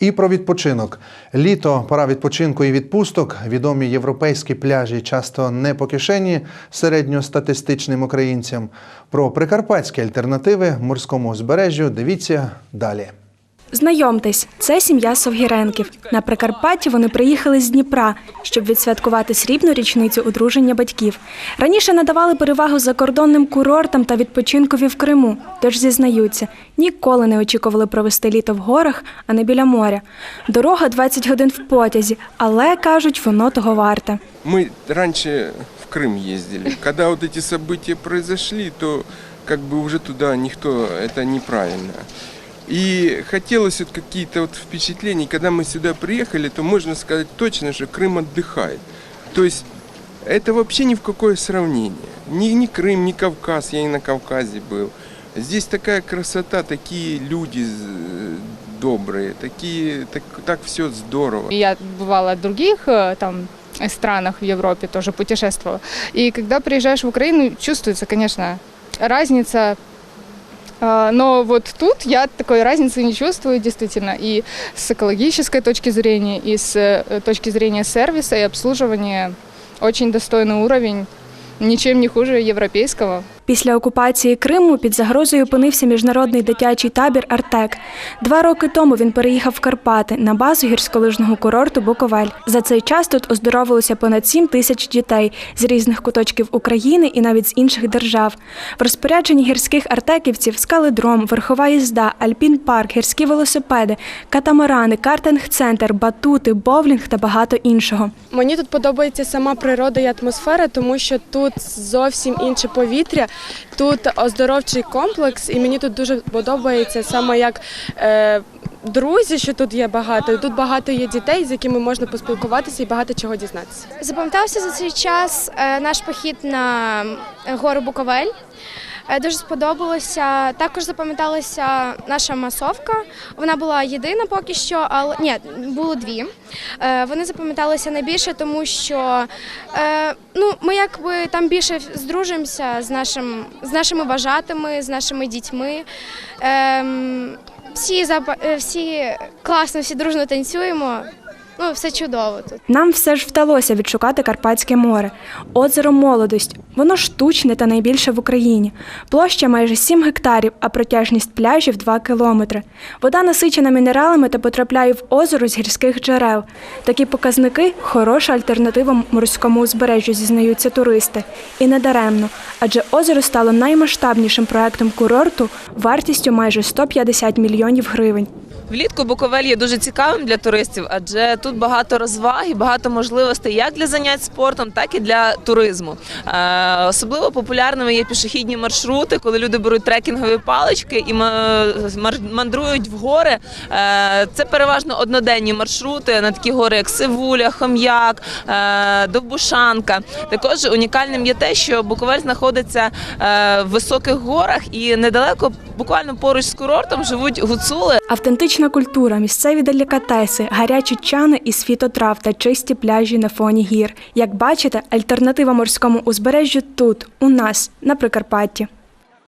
І про відпочинок. Літо, пора відпочинку і відпусток. Відомі європейські пляжі часто не по кишені середньостатистичним українцям. Про прикарпатські альтернативи морському узбережжю дивіться далі. Знайомтесь, це сім'я Совгіренків. На Прикарпатті вони приїхали з Дніпра, щоб відсвяткувати срібну річницю одруження батьків. Раніше надавали перевагу закордонним курортам та відпочинкові в Криму, тож зізнаються, ніколи не очікували провести літо в горах, а не біля моря. Дорога 20 годин в потязі, але кажуть, воно того варте. Мы раньше в Крым ездили. Когда вот эти события произошли, то как бы уже туда никто, это неправильно. И хотелось вот какие-то вот впечатления. Когда мы сюда приехали, то можно сказать точно, что Крым отдыхает. То есть это вообще ни в какое сравнение. Ни, ни Крым, ни Кавказ, я и на Кавказе был. Здесь такая красота, такие люди э, добрые, такие, так, так все здорово. И Я бывала в других э, там странах в Европе тоже путешествовала. И когда приезжаешь в Украину, чувствуется, конечно, разница. А, Но вот тут я такой разницы не чувствую действительно и с экологической точки зрения, и с э, точки зрения сервиса и обслуживания очень достойный уровень, ничем не хуже европейского. Після окупації Криму під загрозою опинився міжнародний дитячий табір Артек. Два роки тому він переїхав в Карпати на базу гірськолижного курорту Буковель. За цей час тут оздоровилося понад 7 тисяч дітей з різних куточків України і навіть з інших держав. В розпорядженні гірських артеківців скаледром, верхова їзда, альпін-парк, гірські велосипеди, катамарани, картинг-центр, батути, боулінг та багато іншого. Мені тут подобається сама природа і атмосфера, тому що тут зовсім інше повітря, тут оздоровчий комплекс, і мені тут дуже подобається саме як е, друзі, що тут є багато. Тут багато є дітей, з якими можна поспілкуватися і багато чого дізнатися. Запам'ятався за цей час е, наш похід на е, гору Буковель. Е, Дуже сподобалося. Також запам'яталася наша масовка. Вона була єдина поки що, але ні, було дві. Е, Вони запам'яталися найбільше, тому що е, ну, ми якби там більше здружимося з, нашим, з нашими вважатими, з нашими дітьми. Ем, Всі, всі класно, всі дружно танцюємо. Ну, все чудово тут. Нам все ж вдалося відшукати Карпатське море. Озеро Молодость. Воно штучне та найбільше в Україні. Площа майже 7 гектарів, а протяжність пляжів 2 кілометри. Вода насичена мінералами та потрапляє в озеро з гірських джерел. Такі показники хороша альтернатива морському узбережжю, зізнаються туристи. І не даремно, адже озеро стало наймасштабнішим проектом курорту вартістю майже 150 мільйонів гривень. Влітку Буковель є дуже цікавим для туристів, адже тут багато розваг і багато можливостей як для занять спортом, так і для туризму. Е, особливо популярними є пішохідні маршрути, коли люди беруть трекінгові палички і ма- мандрують в гори. Е, це переважно одноденні маршрути на такі гори, як Сивуля, Хом'як, е, Довбушанка. Також унікальним є те, що Буковель знаходиться в високих горах і недалеко, буквально поруч з курортом, живуть гуцули. Автентична культура, місцеві делікатеси, гарячі чани із фітотрав та чисті пляжі на фоні гір. Як бачите, альтернатива морському узбережжю тут, у нас, на Прикарпатті.